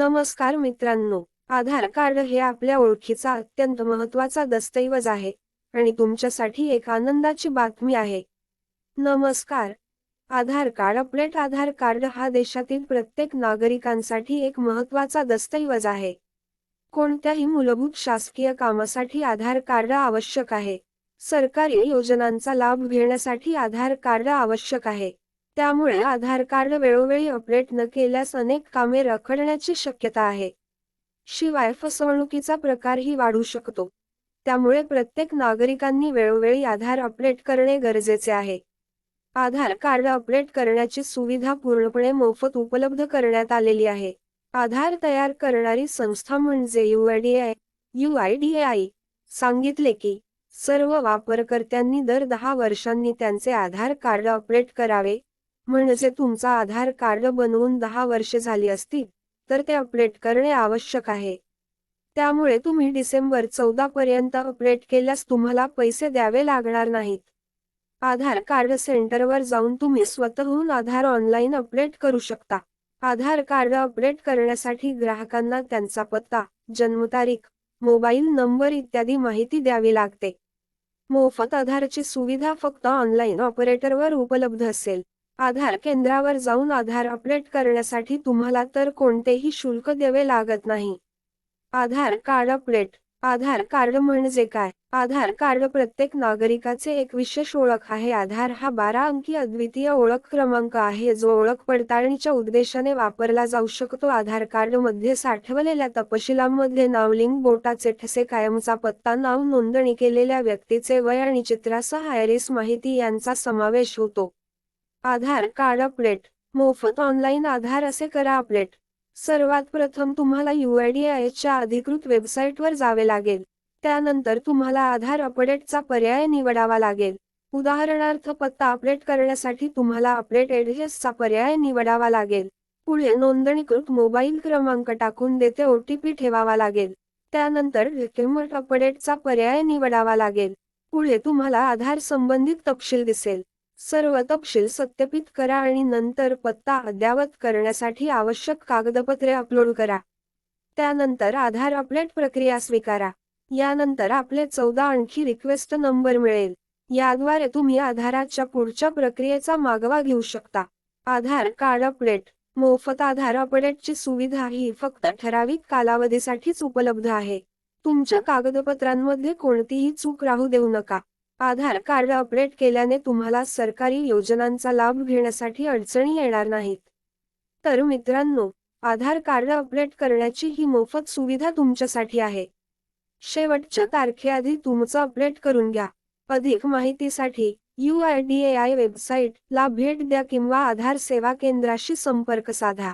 नमस्कार मित्रांनो आधार कार्ड हे आपल्या ओळखीचा अत्यंत महत्त्वाचा दस्तऐवज आहे आणि तुमच्यासाठी एक आनंदाची बातमी आहे. नमस्कार Aadhaar card update Aadhaar card हा देशातील प्रत्येक नागरिकांसाठी एक महत्त्वाचा दस्तऐवज आहे. कोणत्याही मूलभूत शासकीय कामासाठी आधार कार्ड आवश्यक आहे. सरकारी योजनांचा लाभ घेण्यासाठी आधार कार्ड आवश्यक आहे. त्यामुळे आधार कार्ड वेळोवेळी अपडेट न केल्यास अनेक कामे रखडण्याची शक्यता आहे. शिवाय फसवणुकीचा प्रकारही वाढू शकतो. त्यामुळे प्रत्येक नागरिकांनी वेळोवेळी आधार अपडेट करणे गरजेचे आहे. आधार कार्ड अपडेट करण्याची सुविधा पूर्णपणे मोफत उपलब्ध करण्यात आलेली आहे. आधार तयार करणारी संस्था म्हणजे युआयडीआय युआयडीआय सांगितले की सर्व वापरकर्त्यांनी दर दहा वर्षांनी त्यांचे आधार कार्ड अपडेट करावे. म्हणजे तुमचा आधार कार्ड बनवून दहा वर्षे झाली असतील तर ते अपडेट करणे आवश्यक आहे. त्यामुळे तुम्ही डिसेंबर चौदा पर्यंत अपडेट केल्यास तुम्हाला पैसे द्यावे लागणार नाहीत. आधार कार्ड सेंटरवर जाऊन तुम्ही स्वतःहून आधार ऑनलाईन अपडेट करू शकता. आधार कार्ड अपडेट करण्यासाठी ग्राहकांना त्यांचा पत्ता जन्मतारीख मोबाईल नंबर इत्यादी माहिती द्यावी लागते. मोफत आधारची सुविधा फक्त ऑनलाईन ऑपरेटरवर उपलब्ध असेल. आधार केंद्रावर जाऊन आधार अपडेट करण्यासाठी तुम्हाला तर कोणतेही शुल्क द्यावे लागत नाही. Aadhaar card update. Aadhaar card म्हणजे काय? आधार कार्ड प्रत्येक नागरिकाचे एक विशेष ओळख आहे. आधार हा बारा अंकी अद्वितीय ओळख क्रमांक आहे. जो ओळख पडताळणीच्या उद्देशाने वापरला जाऊ शकतो. आधार कार्डमध्ये साठवलेल्या तपशिलांमध्ये नाव लिंग बोटाचे ठसे कायमचा पत्ता नाव नोंदणी केलेल्या व्यक्तीचे वय आणि चित्रासह आयरिस माहिती यांचा समावेश होतो. Aadhaar card update. मोफत ऑनलाईन आधार असे करा अपडेट. सर्वात प्रथम तुम्हाला च्या अधिकृत वेबसाईटवर जावे लागेल. त्यानंतर तुम्हाला आधार अपडेटचा पर्याय निवडावा लागेल. उदाहरणार्थ पत्ता अपडेट करण्यासाठी तुम्हाला अपडेट एड्रेसचा पर्याय निवडावा लागेल. पुढे नोंदणीकृत मोबाईल क्रमांक टाकून देते ओटीपी ठेवावा लागेल. त्यानंतर रिक्युमट अपडेटचा पर्याय निवडावा लागेल. पुढे तुम्हाला आधार संबंधित तपशील दिसेल. सर्व तपशील सत्यापित करा आणि नंतर पत्ता अद्यावत करण्यासाठी आवश्यक कागदपत्रे अपलोड करा. त्यानंतर आधार अपडेट प्रक्रिया स्वीकारा. यानंतर आपले चौदा आणखी रिक्वेस्ट नंबर मिळेल. याद्वारे तुम्ही आधाराच्या पुढच्या प्रक्रियेचा मागोवा घेऊ शकता. आधार कार्ड अपडेट मोफत आधार अपडेटची सुविधा ही फक्त ठराविक कालावधीसाठीच उपलब्ध आहे. तुमच्या कागदपत्रांमध्ये कोणतीही चूक राहू देऊ नका. आधार कार्ड अपडेट केल्याने तुम्हाला सरकारी योजनांचा लाभ घेण्यासाठी अडचणी येणार नाहीत. तर मित्रांनो आधार कार्ड अपडेट करण्याची ही मोफत सुविधा तुमच्यासाठी आहे. शेवटच्या तारखेआधी तुमचं अपडेट करून घ्या. अधिक माहितीसाठी U I D A I website ला भेट द्या किंवा आधार सेवा केंद्राशी संपर्क साधा.